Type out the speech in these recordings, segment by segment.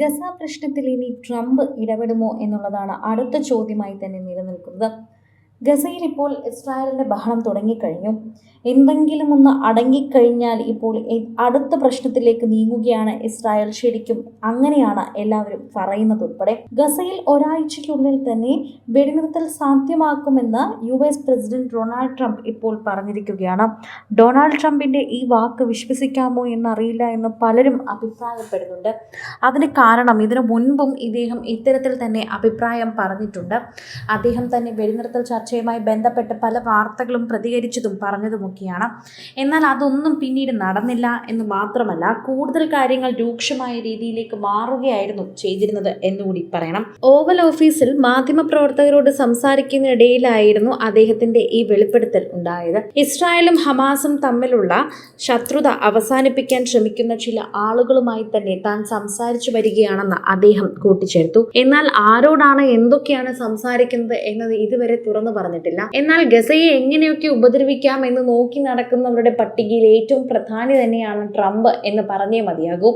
Gaza പ്രശ്നത്തിൽ ഇനി Trump ഇടപെടുമോ എന്നുള്ളതാണ് അടുത്ത ചോദ്യമായി തന്നെ നിലനിൽക്കുന്നത്. ഗസയിൽ ഇപ്പോൾ ഇസ്രായേലിന്റെ ബഹളം തുടങ്ങിക്കഴിഞ്ഞു. എന്തെങ്കിലും ഒന്ന് അടങ്ങിക്കഴിഞ്ഞാൽ ഇപ്പോൾ അടുത്ത പ്രശ്നത്തിലേക്ക് നീങ്ങുകയാണ് ഇസ്രായേൽ ശരിക്കും. അങ്ങനെയാണ് എല്ലാവരും പറയുന്നത് ഉൾപ്പെടെ ഗസയിൽ ഒരാഴ്ചയ്ക്കുള്ളിൽ തന്നെ വെടിനിർത്തൽ സാധ്യമാക്കുമെന്ന് U S president Donald Trump ഇപ്പോൾ പറഞ്ഞിരിക്കുകയാണ്. ഡൊണാൾഡ് ട്രംപിന്റെ ഈ വാക്ക് വിശ്വസിക്കാമോ എന്നറിയില്ല എന്ന് പലരും അഭിപ്രായപ്പെടുന്നുണ്ട്. അതിന് കാരണം ഇതിനു മുൻപും ഇദ്ദേഹം ഇത്തരത്തിൽ തന്നെ അഭിപ്രായം പറഞ്ഞിട്ടുണ്ട്. അദ്ദേഹം തന്നെ വെടിനിർത്തൽ ചർച്ചയുമായി ബന്ധപ്പെട്ട് പല വാർത്തകളും പ്രതികരിച്ചതും പറഞ്ഞതുമൊക്കെയാണ്. എന്നാൽ അതൊന്നും പിന്നീട് നടന്നില്ല എന്ന് മാത്രമല്ല കൂടുതൽ കാര്യങ്ങൾ രൂക്ഷമായ രീതിയിലേക്ക് മാറുകയായിരുന്നു ചെയ്തിരുന്നത് എന്നുകൂടി പറയണം. ഓവൽ ഓഫീസിൽ മാധ്യമപ്രവർത്തകരോട് സംസാരിക്കുന്നതിനിടയിലായിരുന്നു അദ്ദേഹത്തിന്റെ ഈ വെളിപ്പെടുത്തൽ ഉണ്ടായത്. ഇസ്രായേലും ഹമാസും തമ്മിലുള്ള ശത്രുത അവസാനിപ്പിക്കാൻ ശ്രമിക്കുന്ന ചില ആളുകളുമായി തന്നെ താൻ സംസാരിച്ചു വരികയാണെന്ന് അദ്ദേഹം കൂട്ടിച്ചേർത്തു. എന്നാൽ ആരോടാണ് എന്തൊക്കെയാണ് സംസാരിക്കുന്നത് എന്നത് ഇതുവരെ തുറന്നു പറഞ്ഞിട്ടില്ല. എന്നാൽ ഗസയെ എങ്ങനെയൊക്കെ ഉപദ്രവിക്കാം എന്ന് നോക്കി നടക്കുന്നവരുടെ പട്ടികയിൽ ഏറ്റവും പ്രധാനി തന്നെയാണ് ട്രംപ് എന്ന് പറഞ്ഞേ മതിയാകൂ.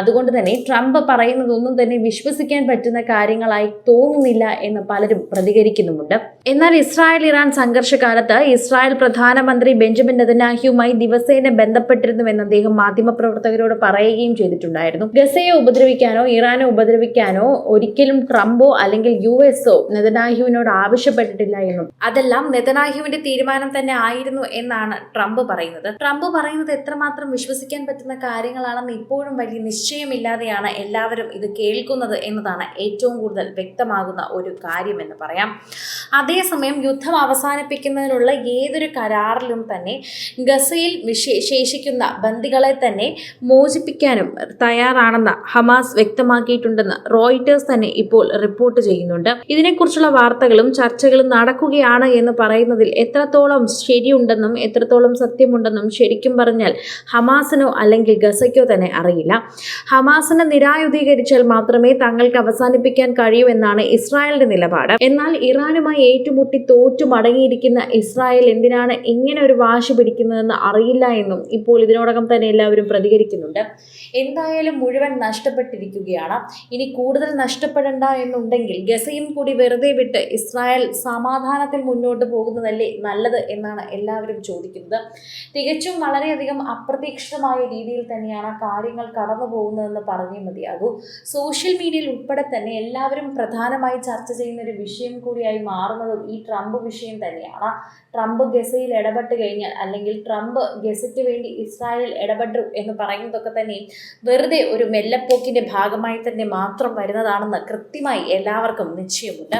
അതുകൊണ്ട് തന്നെ ട്രംപ് പറയുന്നതൊന്നും തന്നെ വിശ്വസിക്കാൻ പറ്റുന്ന കാര്യങ്ങളായി തോന്നുന്നില്ല എന്ന് പലരും പ്രതികരിക്കുന്നുമുണ്ട്. എന്നാൽ ഇസ്രായേൽ ഇറാൻ സംഘർഷകാലത്ത് ഇസ്രായേൽ പ്രധാനമന്ത്രി ബെഞ്ചമിൻ നെതന്യാഹുവുമായി ദിവസേന ബന്ധപ്പെട്ടിരുന്നുവെന്ന് അദ്ദേഹം മാധ്യമപ്രവർത്തകരോട് പറയുകയും ചെയ്തിട്ടുണ്ടായിരുന്നു. ഗസയെ ഉപദ്രവിക്കാനോ ഇറാനെ ഉപദ്രവിക്കാനോ ഒരിക്കലും ട്രംപോ അല്ലെങ്കിൽ യു എസോ നെതന്യാഹുവിനോട് ആവശ്യപ്പെട്ടിട്ടില്ല എന്നും അതെല്ലാം നെതനാഹുവിന്റെ തീരുമാനം തന്നെ ആയിരുന്നു എന്നാണ് ട്രംപ് പറയുന്നത്. ട്രംപ് പറയുന്നത് എത്രമാത്രം വിശ്വസിക്കാൻ പറ്റുന്ന കാര്യങ്ങളാണെന്ന് ഇപ്പോഴും വലിയ നിശ്ചയമില്ലാതെയാണ് എല്ലാവരും ഇത് കേൾക്കുന്നത് എന്നതാണ് ഏറ്റവും കൂടുതൽ വ്യക്തമാകുന്ന ഒരു കാര്യമെന്ന് പറയാം. അതേസമയം യുദ്ധം അവസാനിപ്പിക്കുന്നതിനുള്ള ഏതൊരു കരാറിലും തന്നെ ഗസയിൽ ശേഷിക്കുന്ന ബന്ദികളെ തന്നെ മോചിപ്പിക്കാനും തയ്യാറാണെന്ന് ഹമാസ് വ്യക്തമാക്കിയിട്ടുണ്ടെന്ന് റോയിറ്റേഴ്സ് തന്നെ ഇപ്പോൾ റിപ്പോർട്ട് ചെയ്യുന്നുണ്ട്. ഇതിനെക്കുറിച്ചുള്ള വാർത്തകളും ചർച്ചകളും നടക്കുകയാണ് എന്ന് പറയുന്നതിൽ എത്രത്തോളം ശരിയുണ്ടെന്നും എത്രത്തോളം സത്യമുണ്ടെന്നും ശരിക്കും പറഞ്ഞാൽ ഹമാസിനോ അല്ലെങ്കിൽ ഗസയ്ക്കോ തന്നെ അറിയില്ല. ഹമാസിനെ നിരായുധീകരിച്ചാൽ മാത്രമേ തങ്ങൾക്ക് അവസാനിപ്പിക്കാൻ കഴിയൂ എന്നാണ് ഇസ്രായേലിന്റെ നിലപാട്. എന്നാൽ ഇറാനുമായി ഏറ്റുമുട്ടി തോറ്റു മടങ്ങിയിരിക്കുന്ന ഇസ്രായേൽ എന്തിനാണ് ഇങ്ങനെ ഒരു വാശി പിടിക്കുന്നതെന്ന് അറിയില്ല എന്നും ഇപ്പോൾ ഇതിനോടകം തന്നെ എല്ലാവരും പ്രതികരിക്കുന്നുണ്ട്. എന്തായാലും മുഴുവൻ നഷ്ടപ്പെട്ടിരിക്കുകയാണ്. ഇനി കൂടുതൽ നഷ്ടപ്പെടേണ്ട എന്നുണ്ടെങ്കിൽ ഗസയും കൂടി വെറുതെ വിട്ട് ഇസ്രായേൽ സമാധാനത്തിൽ മുന്നോട്ട് പോകുന്നതല്ലേ നല്ലത് എന്നാണ് എല്ലാവരും ചോദിക്കുന്നത്. തികച്ചും വളരെയധികം അപ്രതീക്ഷിതമായ രീതിയിൽ തന്നെയാണ് കാര്യങ്ങൾ കടന്നു പോകുന്നതെന്ന് പറഞ്ഞേ മതിയാകൂ. സോഷ്യൽ മീഡിയയിൽ ഉൾപ്പെടെ തന്നെ എല്ലാവരും പ്രധാനമായി ചർച്ച ചെയ്യുന്ന ഒരു വിഷയം കൂടിയായി മാറുന്നതും ഈ ട്രംപ് വിഷയം തന്നെയാണ്. ട്രംപ് ഗസയിൽ ഇടപെട്ട് കഴിഞ്ഞാൽ അല്ലെങ്കിൽ ട്രംപ് ഗസയ്ക്ക് വേണ്ടി ഇസ്രായേൽ ഇടപെട്ടു എന്ന് പറയുന്നതൊക്കെ തന്നെ വെറുതെ ഒരു മെല്ലപ്പോക്കിന്റെ ഭാഗമായി തന്നെ മാത്രം വരുന്നതാണെന്ന് കൃത്യമായി എല്ലാവർക്കും നിശ്ചയമുണ്ട്.